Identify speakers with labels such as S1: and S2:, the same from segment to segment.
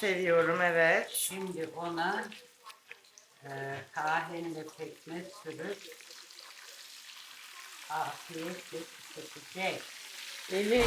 S1: seviyorum
S2: evet.
S1: Şimdi ona e, tahinle pekmez sürüp afiyetle tüketecek.
S2: Eli.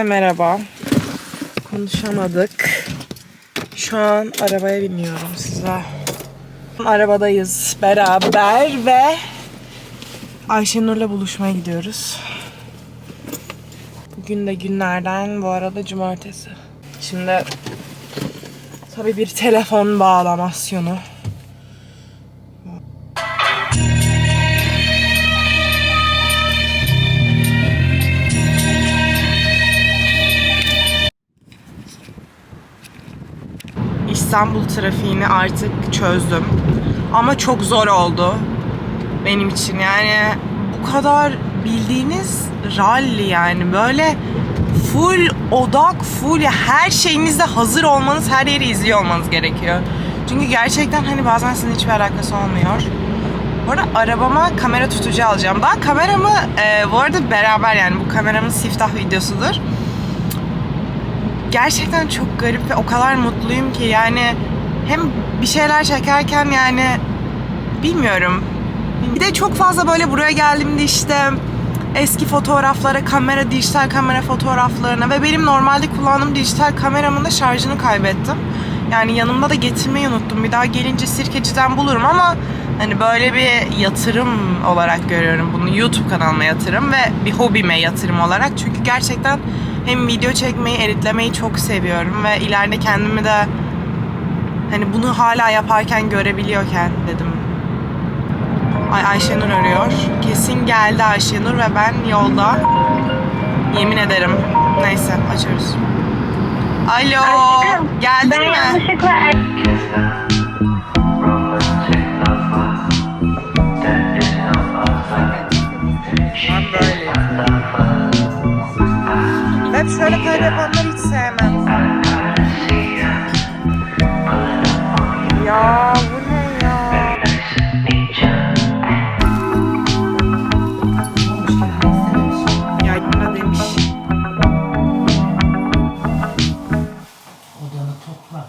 S2: Herkese merhaba. Konuşamadık. Şu an arabaya biniyorum size. Arabadayız beraber ve Ayşenur'la buluşmaya gidiyoruz. Bugün de günlerden bu arada cumartesi. Şimdi tabii bir telefon bağlamasyonu. İstanbul trafiğini artık çözdüm. Ama çok zor oldu benim için. Yani bu kadar bildiğiniz rally yani böyle full odak, full her şeyinizde hazır olmanız, her yeri izliyor olmanız gerekiyor. Çünkü gerçekten hani bazen sizin hiçbir alakası olmuyor. Bu arada arabama kamera tutucu alacağım. Daha kameramı e, bu arada beraber yani bu kameramın siftah videosudur gerçekten çok garip ve o kadar mutluyum ki yani hem bir şeyler çekerken yani bilmiyorum. Bir de çok fazla böyle buraya geldiğimde işte eski fotoğraflara, kamera, dijital kamera fotoğraflarına ve benim normalde kullandığım dijital kameramın da şarjını kaybettim. Yani yanımda da getirmeyi unuttum. Bir daha gelince sirkeciden bulurum ama hani böyle bir yatırım olarak görüyorum bunu. YouTube kanalıma yatırım ve bir hobime yatırım olarak. Çünkü gerçekten hem video çekmeyi, editlemeyi çok seviyorum ve ileride kendimi de hani bunu hala yaparken görebiliyorken dedim. Ay Ayşenur arıyor. Kesin geldi Ayşenur ve ben yolda. Yemin ederim. Neyse açıyoruz. Alo.
S3: Aşkım,
S2: Geldin
S3: ben
S2: mi?
S3: yanlışlıkla
S2: yapanları hiç sevmem.
S4: See ya. Pulling up on you.
S2: Ya bu ne ya?
S4: Very nice to meet ya.
S2: Yaygına demiş.
S1: Odanı topla.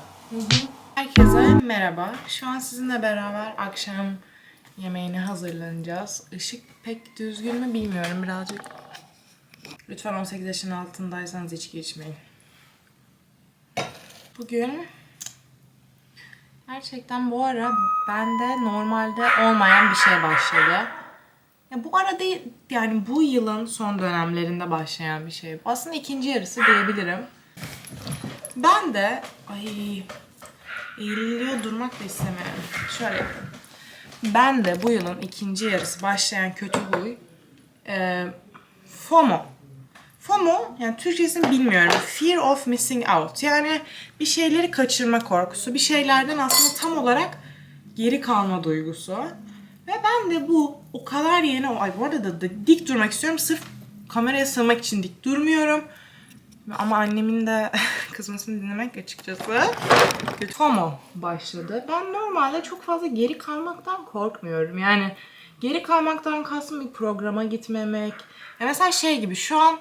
S2: Herkese merhaba. Şu an sizinle beraber akşam yemeğine hazırlanacağız. Işık pek düzgün mü bilmiyorum birazcık. Lütfen 18 yaşın altındaysanız içki içmeyin. Bugün gerçekten bu ara bende normalde olmayan bir şey başladı. Ya bu ara değil yani bu yılın son dönemlerinde başlayan bir şey. Aslında ikinci yarısı diyebilirim. Ben de ay eğiliyor durmak da istemiyorum. Şöyle yapayım. Ben de bu yılın ikinci yarısı başlayan kötü huy e, FOMO. FOMO yani Türkçesini bilmiyorum. Fear of missing out. Yani bir şeyleri kaçırma korkusu. Bir şeylerden aslında tam olarak geri kalma duygusu. Ve ben de bu o kadar yeni ay bu arada da, da dik durmak istiyorum. Sırf kameraya sığmak için dik durmuyorum. Ama annemin de kızmasını dinlemek açıkçası. FOMO başladı. Ben normalde çok fazla geri kalmaktan korkmuyorum. Yani geri kalmaktan kastım bir programa gitmemek. Ya mesela şey gibi şu an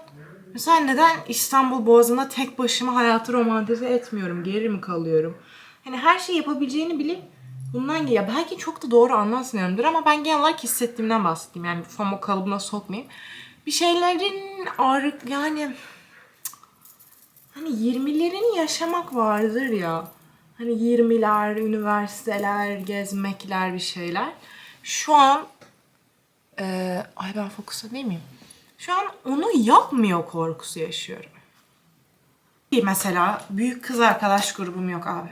S2: mesela neden İstanbul Boğazı'nda tek başıma hayatı romantize etmiyorum? Geri mi kalıyorum? Hani her şeyi yapabileceğini bilip bundan ya belki çok da doğru anlatmıyorumdur ama ben genel olarak hissettiğimden bahsedeyim. Yani FOMO kalıbına sokmayayım. Bir şeylerin ağrı yani Hani 20'lerini yaşamak vardır ya. Hani 20'ler, üniversiteler, gezmekler bir şeyler. Şu an eee ay ben fokusta değil miyim? Şu an onu yapmıyor korkusu yaşıyorum. Mesela büyük kız arkadaş grubum yok abi.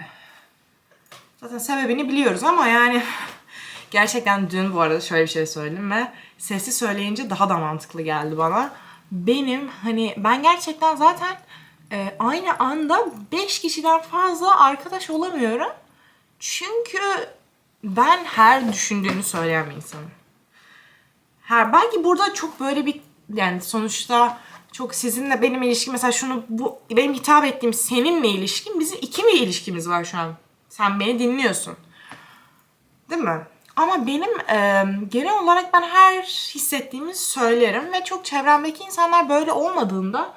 S2: Zaten sebebini biliyoruz ama yani gerçekten dün bu arada şöyle bir şey söyledim ve sesi söyleyince daha da mantıklı geldi bana. Benim hani ben gerçekten zaten e, aynı anda 5 kişiden fazla arkadaş olamıyorum. Çünkü ben her düşündüğünü söyleyen bir insanım. Her belki burada çok böyle bir yani sonuçta çok sizinle benim ilişkim mesela şunu bu benim hitap ettiğim seninle ilişkim bizim iki bir ilişkimiz var şu an. Sen beni dinliyorsun. Değil mi? Ama benim e, genel olarak ben her hissettiğimi söylerim ve çok çevremdeki insanlar böyle olmadığında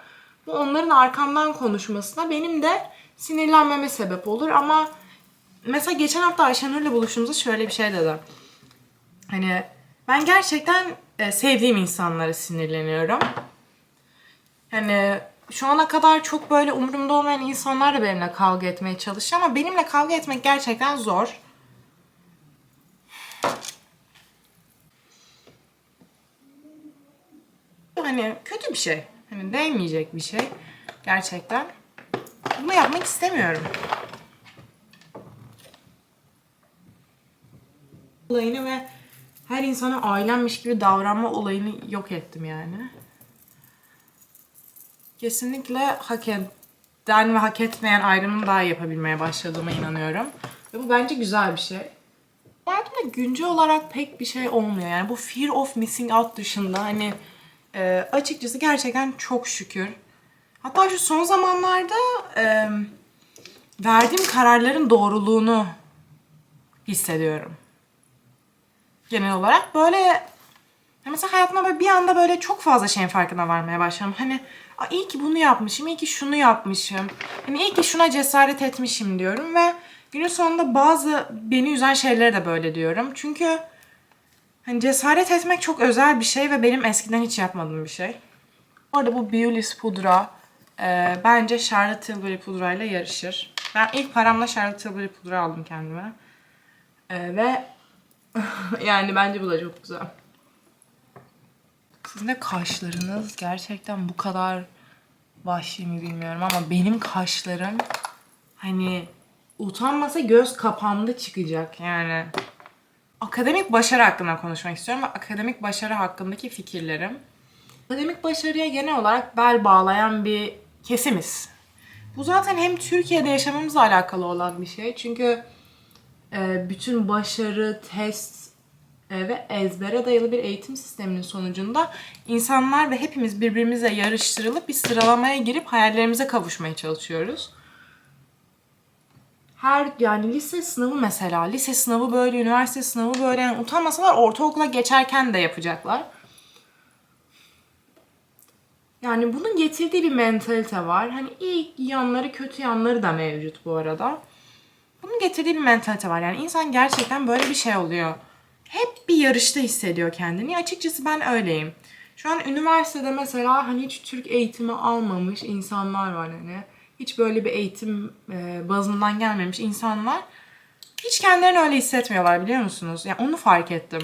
S2: bu onların arkamdan konuşmasına benim de sinirlenmeme sebep olur ama mesela geçen hafta Ayşenur'la buluştuğumuzda şöyle bir şey dedi. Hani ben gerçekten e, sevdiğim insanlara sinirleniyorum. Yani şu ana kadar çok böyle umurumda olmayan insanlar da benimle kavga etmeye çalışıyor ama benimle kavga etmek gerçekten zor. Hani kötü bir şey. Hani değmeyecek bir şey. Gerçekten. Bunu yapmak istemiyorum. Olayını ve her insana ailemmiş gibi davranma olayını yok ettim yani. Kesinlikle hak eden ve hak etmeyen ayrımını daha yapabilmeye başladığıma inanıyorum. Ve bu bence güzel bir şey. Hayatımda güncel olarak pek bir şey olmuyor. Yani bu fear of missing out dışında hani e, açıkçası gerçekten çok şükür. Hatta şu son zamanlarda e, verdiğim kararların doğruluğunu hissediyorum. Genel olarak böyle mesela hayatımda böyle bir anda böyle çok fazla şeyin farkına varmaya başladım. Hani iyi ki bunu yapmışım, iyi ki şunu yapmışım. Hani iyi ki şuna cesaret etmişim diyorum ve günün sonunda bazı beni üzen şeyleri de böyle diyorum. Çünkü hani cesaret etmek çok özel bir şey ve benim eskiden hiç yapmadığım bir şey. Bu arada bu Beulis pudra e, bence Charlotte Tilbury pudrayla yarışır. Ben ilk paramla Charlotte Tilbury pudra aldım kendime. E, ve yani bence bu da çok güzel. Sizin de kaşlarınız gerçekten bu kadar vahşi mi bilmiyorum ama benim kaşlarım hani utanmasa göz kapandı çıkacak yani. Akademik başarı hakkında konuşmak istiyorum ve akademik başarı hakkındaki fikirlerim. Akademik başarıya genel olarak bel bağlayan bir kesimiz. Bu zaten hem Türkiye'de yaşamamızla alakalı olan bir şey. Çünkü bütün başarı, test e, ve ezbere dayalı bir eğitim sisteminin sonucunda insanlar ve hepimiz birbirimizle yarıştırılıp bir sıralamaya girip hayallerimize kavuşmaya çalışıyoruz. Her yani lise sınavı mesela, lise sınavı böyle, üniversite sınavı böyle yani utanmasalar ortaokula geçerken de yapacaklar. Yani bunun getirdiği bir mentalite var. Hani iyi yanları, kötü yanları da mevcut bu arada. Bunun getirdiği bir mentalite var. Yani insan gerçekten böyle bir şey oluyor. Hep bir yarışta hissediyor kendini. Açıkçası ben öyleyim. Şu an üniversitede mesela hani hiç Türk eğitimi almamış insanlar var hani. Hiç böyle bir eğitim e, bazından gelmemiş insanlar hiç kendilerini öyle hissetmiyorlar biliyor musunuz? Yani onu fark ettim.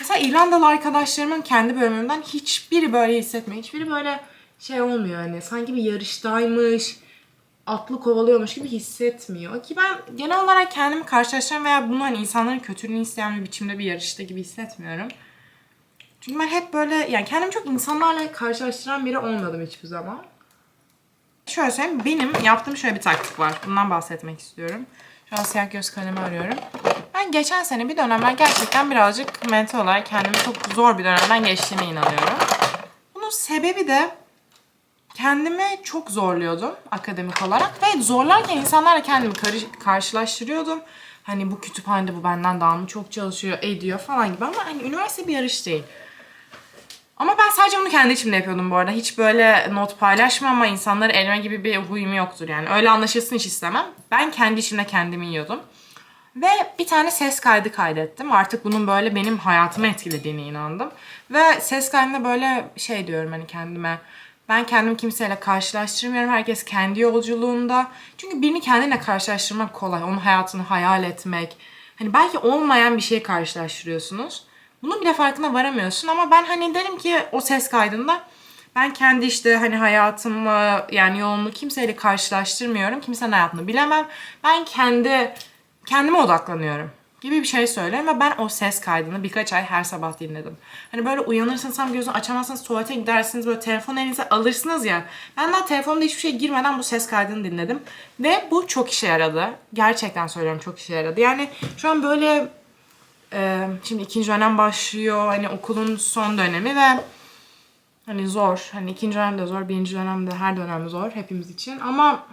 S2: Mesela İrlandalı arkadaşlarımın kendi bölümünden hiçbiri böyle hissetmiyor. Hiçbiri böyle şey olmuyor hani sanki bir yarıştaymış, atlı kovalıyormuş gibi hissetmiyor. Ki ben genel olarak kendimi karşılaştıran veya bunu hani insanların kötülüğünü isteyen bir biçimde bir yarışta gibi hissetmiyorum. Çünkü ben hep böyle yani kendimi çok insanlarla karşılaştıran biri olmadım hiçbir zaman. Şöyle söyleyeyim benim yaptığım şöyle bir taktik var. Bundan bahsetmek istiyorum. Şu an siyah göz kalemi arıyorum. Ben geçen sene bir dönemler gerçekten birazcık mental olarak kendimi çok zor bir dönemden geçtiğime inanıyorum. Bunun sebebi de kendimi çok zorluyordum akademik olarak ve zorlarken insanlarla kendimi karşılaştırıyordum. Hani bu kütüphanede bu benden daha mı çok çalışıyor, ediyor falan gibi ama hani üniversite bir yarış değil. Ama ben sadece bunu kendi içimde yapıyordum bu arada. Hiç böyle not paylaşmam ama insanları elme gibi bir huyum yoktur yani. Öyle anlaşılsın hiç istemem. Ben kendi içimde kendimi yiyordum. Ve bir tane ses kaydı kaydettim. Artık bunun böyle benim hayatımı etkilediğine inandım. Ve ses kaydında böyle şey diyorum hani kendime. Ben kendimi kimseyle karşılaştırmıyorum. Herkes kendi yolculuğunda. Çünkü birini kendine karşılaştırmak kolay. Onun hayatını hayal etmek. Hani belki olmayan bir şeyi karşılaştırıyorsunuz. Bunun bile farkına varamıyorsun ama ben hani derim ki o ses kaydında Ben kendi işte hani hayatımı yani yolumu kimseyle karşılaştırmıyorum. Kimsenin hayatını bilemem. Ben kendi kendime odaklanıyorum gibi bir şey söylerim ve ben o ses kaydını birkaç ay her sabah dinledim. Hani böyle uyanırsınız tam gözünü açamazsınız tuvalete gidersiniz böyle telefon elinize alırsınız ya. Ben daha telefonda hiçbir şey girmeden bu ses kaydını dinledim. Ve bu çok işe yaradı. Gerçekten söylüyorum çok işe yaradı. Yani şu an böyle e, şimdi ikinci dönem başlıyor. Hani okulun son dönemi ve hani zor. Hani ikinci dönem de zor, birinci dönem de her dönem zor hepimiz için. Ama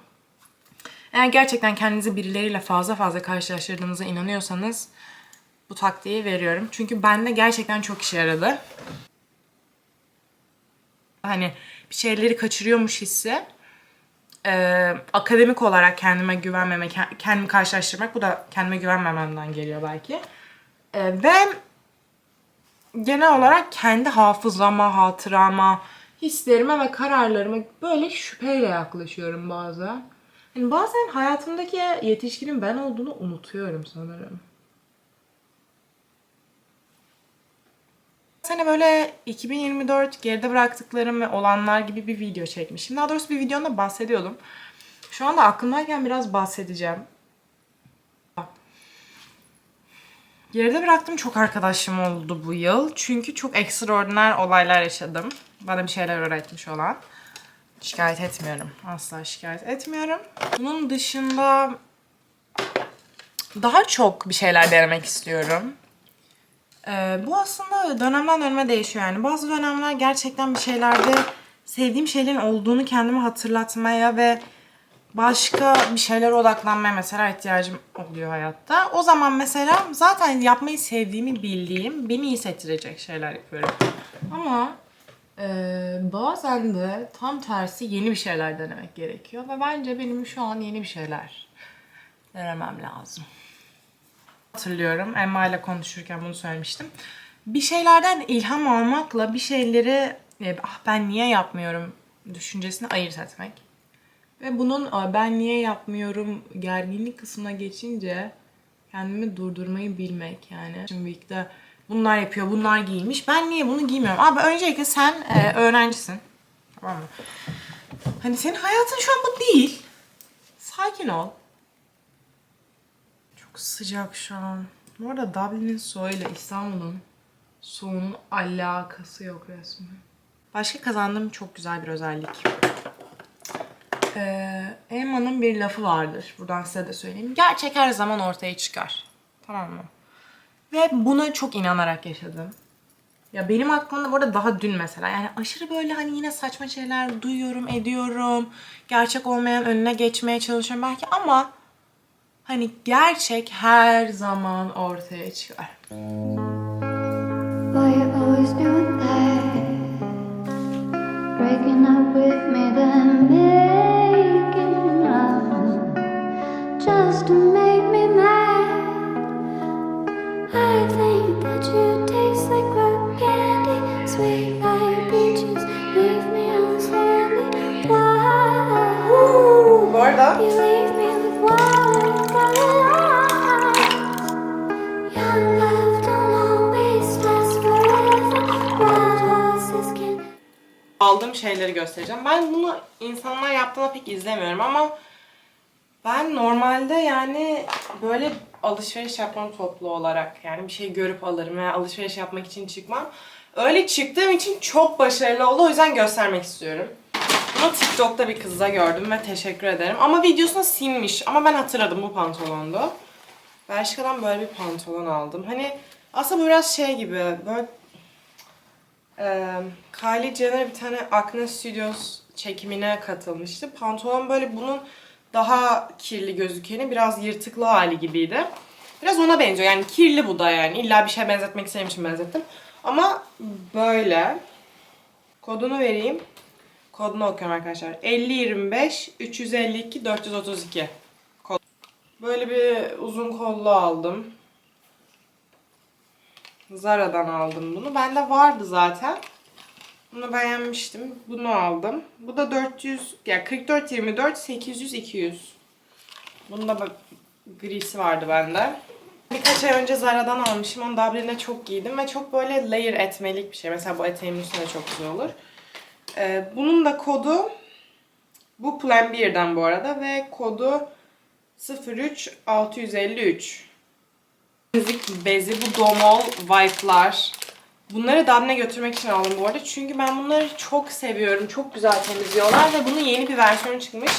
S2: eğer gerçekten kendinizi birileriyle fazla fazla karşılaştırdığınıza inanıyorsanız bu taktiği veriyorum. Çünkü bende gerçekten çok işe yaradı. Hani bir şeyleri kaçırıyormuş hissi. Ee, akademik olarak kendime güvenmeme, ke- kendimi karşılaştırmak bu da kendime güvenmememden geliyor belki. Ee, ve genel olarak kendi hafızama, hatırama, hislerime ve kararlarıma böyle şüpheyle yaklaşıyorum bazen. Yani bazen hayatımdaki yetişkinin ben olduğunu unutuyorum sanırım. sene böyle 2024 geride bıraktıklarım ve olanlar gibi bir video çekmişim. Daha doğrusu bir videonda bahsediyordum. Şu anda aklımdayken biraz bahsedeceğim. Geride bıraktığım çok arkadaşım oldu bu yıl. Çünkü çok ekstraordiner olaylar yaşadım. Bana bir şeyler öğretmiş olan. Şikayet etmiyorum. Asla şikayet etmiyorum. Bunun dışında daha çok bir şeyler denemek istiyorum. Ee, bu aslında dönemden döneme değişiyor yani. Bazı dönemler gerçekten bir şeylerde sevdiğim şeylerin olduğunu kendime hatırlatmaya ve başka bir şeylere odaklanmaya mesela ihtiyacım oluyor hayatta. O zaman mesela zaten yapmayı sevdiğimi bildiğim, beni iyi hissettirecek şeyler yapıyorum. Ama e, bazen de tam tersi yeni bir şeyler denemek gerekiyor. Ve bence benim şu an yeni bir şeyler denemem lazım hatırlıyorum. Emma ile konuşurken bunu söylemiştim. Bir şeylerden ilham almakla bir şeyleri e, ah ben niye yapmıyorum düşüncesini ayırt etmek. Ve bunun "Aa, ben niye yapmıyorum gerginlik kısmına geçince kendimi durdurmayı bilmek yani. Şimdi birlikte bunlar yapıyor, bunlar giymiş. Ben niye bunu giymiyorum? Abi öncelikle sen e, öğrencisin. Tamam mı? Hani senin hayatın şu an bu değil. Sakin ol. Çok sıcak şu an. Bu arada Dublin'in soğuyla İstanbul'un soğuğunun alakası yok resmen. Başka kazandığım çok güzel bir özellik. Ee, Emma'nın bir lafı vardır. Buradan size de söyleyeyim. Gerçek her zaman ortaya çıkar. Tamam mı? Ve buna çok inanarak yaşadım. Ya benim aklımda bu arada daha dün mesela. Yani aşırı böyle hani yine saçma şeyler duyuyorum, ediyorum. Gerçek olmayan önüne geçmeye çalışıyorum belki ama Hani gerçek her zaman ortaya çıkar.
S3: Just to make can
S2: aldığım şeyleri göstereceğim. Ben bunu insanlar yaptığında pek izlemiyorum ama ben normalde yani böyle alışveriş yapmam toplu olarak. Yani bir şey görüp alırım veya alışveriş yapmak için çıkmam. Öyle çıktığım için çok başarılı oldu. O yüzden göstermek istiyorum. Bunu TikTok'ta bir kızda gördüm ve teşekkür ederim. Ama videosunu silmiş. Ama ben hatırladım bu pantolondu. Bershka'dan böyle bir pantolon aldım. Hani aslında biraz şey gibi böyle ee, Kylie Jenner bir tane Acne Studios çekimine katılmıştı. Pantolon böyle bunun daha kirli gözükeni biraz yırtıklı hali gibiydi. Biraz ona benziyor. Yani kirli bu da yani. İlla bir şeye benzetmek istediğim için benzettim. Ama böyle. Kodunu vereyim. Kodunu okuyorum arkadaşlar. 5025 352 432. Kod. Böyle bir uzun kollu aldım. Zara'dan aldım bunu. Bende vardı zaten. Bunu beğenmiştim. Bunu aldım. Bu da 400, yani 44 24 800 200. Bunda bak grisi vardı bende. Birkaç ay önce Zara'dan almışım. Onu Dublin'de çok giydim ve çok böyle layer etmelik bir şey. Mesela bu eteğimin üstüne çok güzel olur. Ee, bunun da kodu bu Plan 1'den bu arada ve kodu 03653. Müzik bezi, bu domol wipe'lar. Bunları Dublin'e götürmek için aldım bu arada. Çünkü ben bunları çok seviyorum. Çok güzel temizliyorlar ve bunun yeni bir versiyonu çıkmış.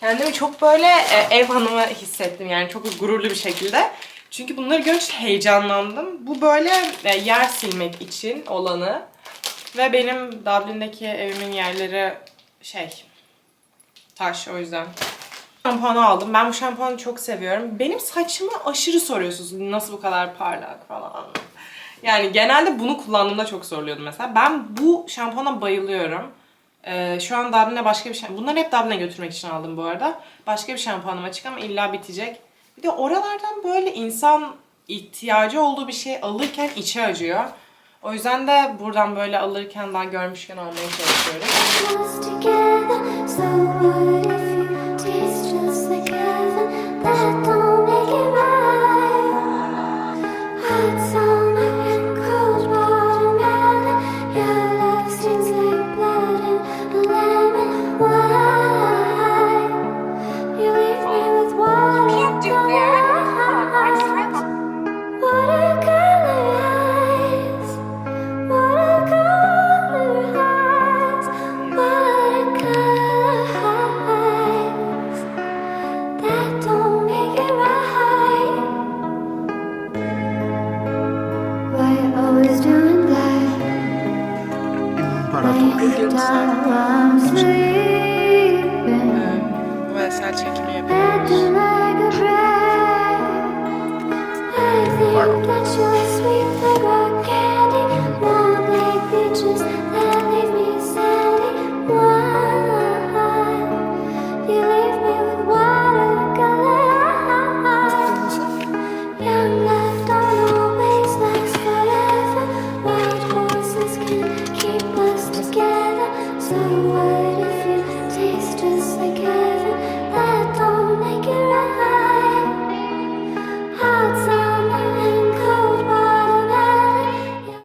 S2: Kendimi çok böyle e, ev hanımı hissettim yani çok gururlu bir şekilde. Çünkü bunları görünce heyecanlandım. Bu böyle e, yer silmek için olanı. Ve benim Dublin'deki evimin yerleri şey taş o yüzden. Şampuanı aldım. Ben bu şampuanı çok seviyorum. Benim saçımı aşırı soruyorsunuz. Nasıl bu kadar parlak falan. Yani genelde bunu kullandığımda çok zorluyordum mesela. Ben bu şampuana bayılıyorum. Ee, şu an Dublin'e başka bir şampuan... Bunları hep Dublin'e götürmek için aldım bu arada. Başka bir şampuanım açık ama illa bitecek. Bir de oralardan böyle insan ihtiyacı olduğu bir şey alırken içi acıyor. O yüzden de buradan böyle alırken daha görmüşken almaya çalışıyorum.
S3: I'm not sure.